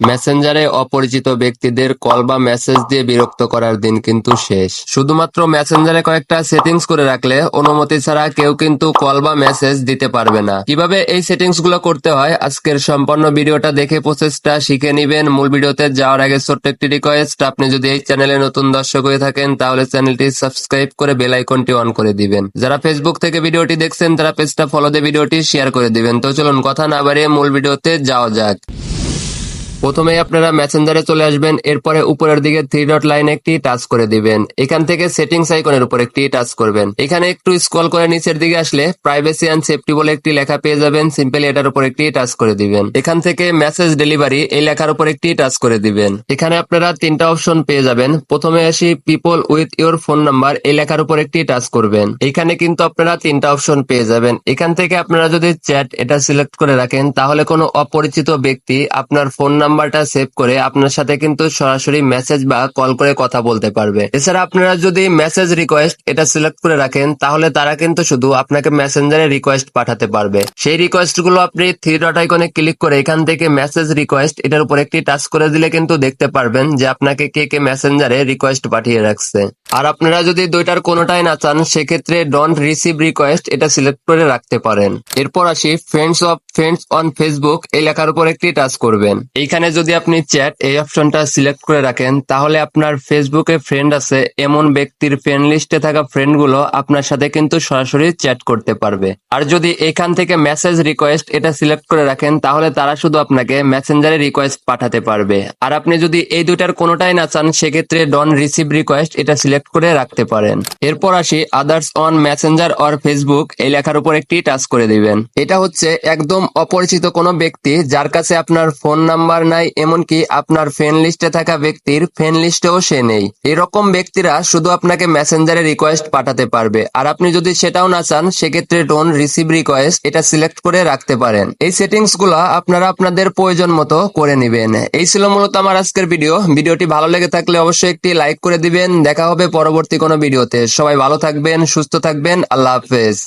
মেসেঞ্জারে অপরিচিত ব্যক্তিদের কল বা মেসেজ দিয়ে বিরক্ত করার দিন কিন্তু শেষ। শুধুমাত্র মেসেঞ্জারে কয়েকটা সেটিংস করে রাখলে অনুমতি ছাড়া কেউ কিন্তু কল বা মেসেজ দিতে পারবে না। কীভাবে এই সেটিংসগুলো করতে হয়? আজকের সম্পূর্ণ ভিডিওটা দেখে প্রসেসটা শিখে নিবেন। মূল ভিডিওতে যাওয়ার আগে ছোট্ট একটি রিকোয়েস্ট আপনি যদি এই চ্যানেলে নতুন দর্শক হয়ে থাকেন, তাহলে চ্যানেলটি সাবস্ক্রাইব করে বেল আইকনটি অন করে দিবেন। যারা ফেসবুক থেকে ভিডিওটি দেখছেন, তারা পেজটা ফলো দিয়ে ভিডিওটি শেয়ার করে দিবেন। তো চলুন, কথা না বাড়িয়ে মূল ভিডিওতে যাওয়া যাক। প্রথমে আপনারা মেসেঞ্জারে চলে আসবেন, এরপরে উপরের দিকে থ্রি ডট লাইন একটি টাচ করে দিবেন। এখান থেকে সেটিংস আইকনের উপর একটি টাচ করবেন। এখানে একটু স্ক্রল করে নিচের দিকে আসলে প্রাইভেসি অ্যান্ড সেফটি বলে একটি লেখা পেয়ে যাবেন। সিম্পলি এটার উপর একটি টাচ করে দিবেন। এখান থেকে মেসেজ ডেলিভারি এই লেখার উপর একটি টাচ করে দিবেন। এখানে আপনারা তিনটা অপশন পেয়ে যাবেন। প্রথমে আসি people with your phone number এই লেখার উপর একটি টাচ করবেন। এখানে কিন্তু আপনারা তিনটা অপশন পেয়ে যাবেন। এখান থেকে আপনারা যদি চ্যাট এটা সিলেক্ট করে রাখেন, তাহলে কোনো অপরিচিত ব্যক্তি আপনার ফোন নাম্বারটা সেভ করে আপনার সাথে কিন্তু সরাসরি মেসেজ বা কল করে কথা বলতে পারবে। এছাড়া আপনারা যদি মেসেজ রিকোয়েস্ট এটা সিলেক্ট করে রাখেন, তাহলে তারা কিন্তু শুধু আপনাকে মেসেঞ্জারে রিকোয়েস্ট পাঠাতে পারবে। সেই রিকোয়েস্টগুলো আপনি থ্রি ডট আইকনে ক্লিক করে এখান থেকে মেসেজ রিকোয়েস্ট এটার উপর একটি টাচ করে দিলে কিন্তু দেখতে পারবেন যে আপনাকে কে কে মেসেঞ্জারে রিকোয়েস্ট পাঠিয়ে রাখছে। আর আপনারা যদি দুইটার কোনোটাই না চান, সেক্ষেত্রে ডোন্ট রিসিভ রিকোয়েস্ট এটা সিলেক্ট করে রাখতে পারেন। এরপর আসি friends of friends on Facebook এই লেখার উপর একটি টাচ করবেন। এইখানে যদি আপনি চ্যাট এই অপশনটা সিলেক্ট করে রাখেন, তাহলে আপনার ফেসবুকে ফ্রেন্ড আছে, এমন ব্যক্তির ফ্রেন্ড লিস্টে থাকা ফ্রেন্ডগুলো আপনার সাথে কিন্তু সরাসরি চ্যাট করতে পারবে। আর যদি এখান থেকে মেসেজ রিকোয়েস্ট এটা সিলেক্ট করে রাখেন, তাহলে তারা শুধু আপনাকে মেসেঞ্জারে রিকোয়েস্ট পাঠাতে পারবে। আর আপনি যদি এই দুটার কোনোটাই না চান, সেক্ষেত্রে ডন রিসিভ রিকোয়েস্ট এটা সিলেক্ট করে রাখতে পারেন। এরপর আসি others on messenger or Facebook এই লেখার উপর একটি টাচ করে দিবেন। এটা হচ্ছে একদম অপরিচিত কোনো ব্যক্তি যার কাছে আপনার ফোন নাম্বার নাই, এমনকি আপনার ফ্রেন্ড লিস্টে থাকা ব্যক্তির ফ্রেন্ড লিস্টেও সে নেই। এরকম ব্যক্তিরা শুধু আপনাকে মেসেঞ্জারে রিকোয়েস্ট পাঠাতে পারবে। আর আপনি যদি সেটাও না চান, সেক্ষেত্রে ডোন রিসিভ রিকোয়েস্ট এটা সিলেক্ট করে রাখতে পারেন। এই সেটিংসগুলা আপনারা আপনাদের প্রয়োজন মতো করে নেবেন। এই ছিল মূলত আমার আজকের ভিডিও ভিডিওটি ভালো লেগে থাকলে অবশ্যই একটি লাইক করে দিবেন। দেখা হবে পরবর্তী কোনো ভিডিওতে সবাই ভালো থাকবেন, সুস্থ থাকবেন। আল্লাহ হাফেজ।